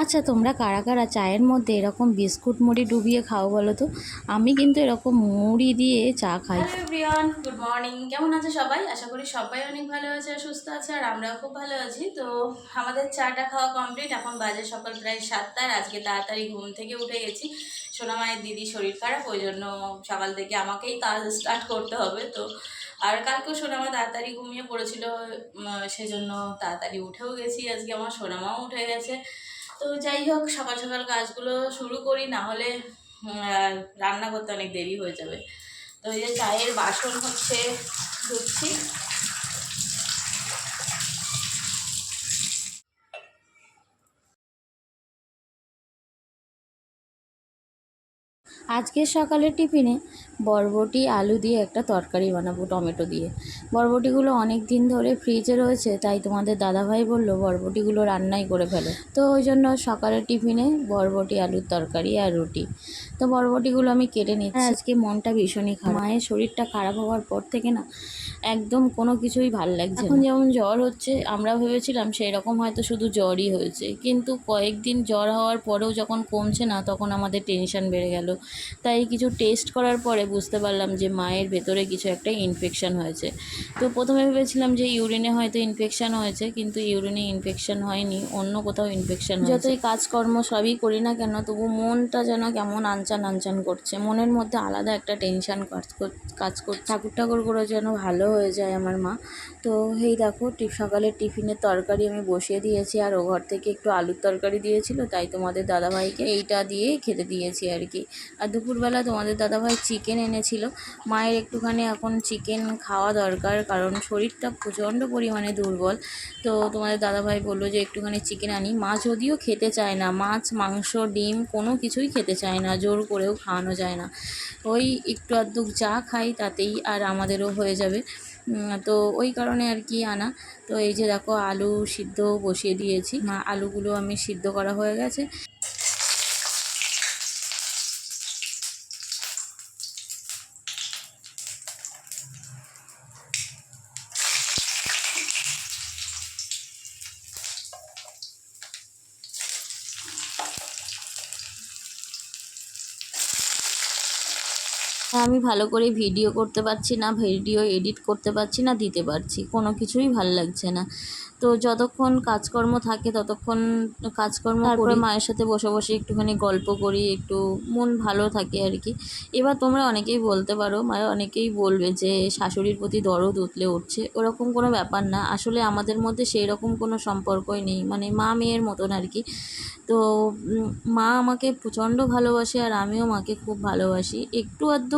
আচ্ছা তোমরা কারা কারা চায়ের মধ্যে এরকম বিস্কুট মুড়ি ডুবিয়ে খাও বলো তো? আমি কিন্তু এরকম মুড়ি দিয়ে চা খাই। এভরিওয়ান গুড মর্নিং কেমন আছে সবাই? আশা করি সবাই অনেক ভালো আছে আর সুস্থ আছে, আর আমরাও খুব ভালো আছি। তো আমাদের চাটা খাওয়া কমপ্লিট এখন বাজে সকাল প্রায় সাতটার আজকে তাড়াতাড়ি ঘুম থেকে উঠে গেছি। সোনামায়ের দিদি শরীর খারাপ, ওই জন্য সকাল থেকে আমাকেই কাজ স্টার্ট করতে হবে। তো আর কালকেও সোনামা তাড়াতাড়ি ঘুমিয়ে পড়েছিল সেজন্য তাড়াতাড়ি উঠেও গেছি আজকে। আমার সোনামাও উঠে গেছে। তো যাই হোক, সকাল সকাল কাজগুলো শুরু করি, না হলে রান্না করতে অনেক দেরি হয়ে যাবে। তো এই যে চায়ের বাসন হচ্ছে ধুচ্ছি। আজকের সকালের টিফিনে বরবটি আলু দিয়ে একটা তরকারি বানাবো টমেটো দিয়ে। বরবটিগুলো অনেক দিন ধরে ফ্রিজে রয়েছে তাই তোমাদের দাদাভাই বলল বরবটিগুলো রান্নাই করে ফেলে। তো ওই জন্য সকালের টিফিনে বরবটি আলুর তরকারি আর রুটি। তো বরবটিগুলো আমি কেটে নিচ্ছি। আজকে মনটা ভীষণই খারাপ। মায়ের শরীরটা খারাপ হওয়ার পর থেকে না একদম কোনো কিছুই ভালো লাগছে এখন যেমন জ্বর হচ্ছে আমরা ভেবেছিলাম সেই রকম হয়তো শুধু জ্বরই হয়েছে। কিন্তু কয়েকদিন জ্বর হওয়ার পরেও যখন কমছে না তখন আমাদের টেনশন বেড়ে গেল। তাই কিছু টেস্ট করার পরে বুঝতে পারলাম যে মায়ের ভেতরে কিছু একটা ইনফেকশান হয়েছে। তো প্রথমে ভেবেছিলাম যে ইউরিনে হয়তো ইনফেকশান হয়েছে, কিন্তু ইউরিনে ইনফেকশান হয়নি, অন্য কোথাও ইনফেকশন যতই কাজকর্ম সবই করি না কেন, তবু মনটা যেন কেমন আনচান আনচান করছে। মনের মধ্যে আলাদা একটা টেনশান কাজ কর- কাজ করছে। ঠাকুর ঠাকুর করে যেন ভালো হয়ে যায় আমার মা। তো এই দেখো টিপ সকালের টিফিনের তরকারি আমি বসিয়ে দিয়েছি, আর ও ঘর থেকে একটু আলুর তরকারি দিয়েছিল, তাই তোমাদের দাদাভাইকে এইটা দিয়ে খেতে দিয়েছি আর কি। আর দুপুরবেলা তোমাদের দাদাভাই চিকেন এনেছিল। মায়ের একটুখানি এখন চিকেন খাওয়া দরকার, কারণ শরীরটা প্রচণ্ড পরিমাণে দুর্বল। তো তোমাদের দাদাভাই বলল যে, একটুখানি চিকেন আনি। মা যদিও খেতে চায় না, মাছ, মাংস, ডিম কোনো কিছুই খেতে চায় না, জোর করেও খাওয়ানো যায় না। ওই একটু আধটু যা খাই তাতেই আর আমাদেরও হয়ে যাবে। তো ওই কারণে আর কি আনা। তো এই যে দেখো, আলু সিদ্ধ বসিয়ে দিয়েছি। আলুগুলো আমি সিদ্ধ করা হয়ে গেছে। আমি ভালো করে ভিডিও করতে পারছি না ভিডিও এডিট করতে পারছি না দিতে পারছি। কোনো কিছুই ভালো লাগছে না। তো যতক্ষণ কাজকর্ম থাকে ততক্ষণ কাজকর্ম করে। মায়ের সাথে বসে বসে একটুখানি গল্প করি একটু মন ভালো থাকে আর কি। এবার তোমরা অনেকেই বলতে পারো মানে অনেকেই বলবে যে শাশুড়ির প্রতি দরদ উতলে উঠছে। ওরকম কোনো ব্যাপার না। আসলে আমাদের মধ্যে সেই রকম কোনো সম্পর্কই নেই। মানে মা মেয়ের মতন আর কি। তো মা আমাকে প্রচণ্ড ভালোবাসে আর আমিও মাকে খুব ভালোবাসি। একটু আধটু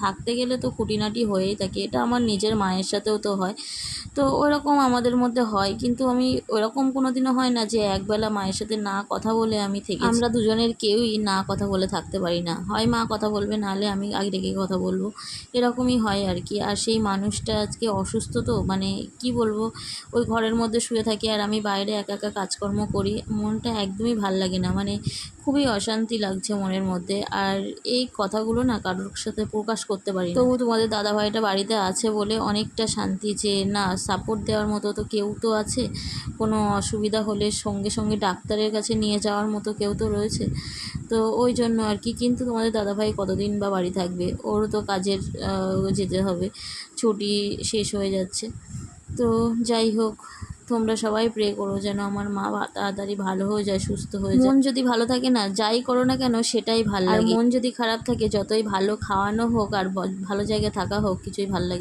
থাকতে গেলে তো খুঁটিনাটি হয়েই থাকে। এটা আমার নিজের মায়ের সাথেও তো হয়। তো ওরকম আমাদের মধ্যে হয়। কিন্তু আমি ওরকম কোনো দিনও হয় না যে একবেলা মায়ের সাথে না কথা বলে আমি থেকে আমরা দুজনের কেউই না কথা বলে থাকতে পারি না। হয় মা কথা বলবে, নাহলে আমি আগে থেকে কথা বলব। এরকমই হয় আর কি। আর সেই মানুষটা আজকে অসুস্থ তো মানে কি বলব? ওই ঘরের মধ্যে শুয়ে থাকি আর আমি বাইরে একা একা কাজকর্ম করি। মনটা একদমই ভালো লাগে না। মানে খুবই অশান্তি লাগছে মনের মধ্যে। আর এই কথাগুলো না কারোর সাথে প্রকাশ করতে পারি তবু তোমাদের দাদাভাইটা বাড়িতে আছে বলে অনেকটা শান্তি যে, না সাপোর্ট দেওয়ার মতো তো কেউ তো আছে। কোনো অসুবিধা হলে সঙ্গে সঙ্গে ডাক্তারের কাছে নিয়ে যাওয়ার মতো কেউ তো রয়েছে। তো ওই জন্য আর কি। কিন্তু তোমাদের দাদাভাই কতদিন বা বাড়ি থাকবে? ওরও তো কাজের যেতে হবে। ছুটি শেষ হয়ে যাচ্ছে। তো যাই হোক তোমরা সবাই প্রে করো যেন আমার মা তাড়াতাড়ি ভালো হয়ে যায় সুস্থ হয়ে যায়। মন যদি ভালো থাকে না যাই করো না কেন সেটাই ভালো লাগে। মন যদি খারাপ থাকে যতই ভালো খাওয়ানো হোক আর ভালো জায়গায় থাকা হোক কিছুই ভালো লাগে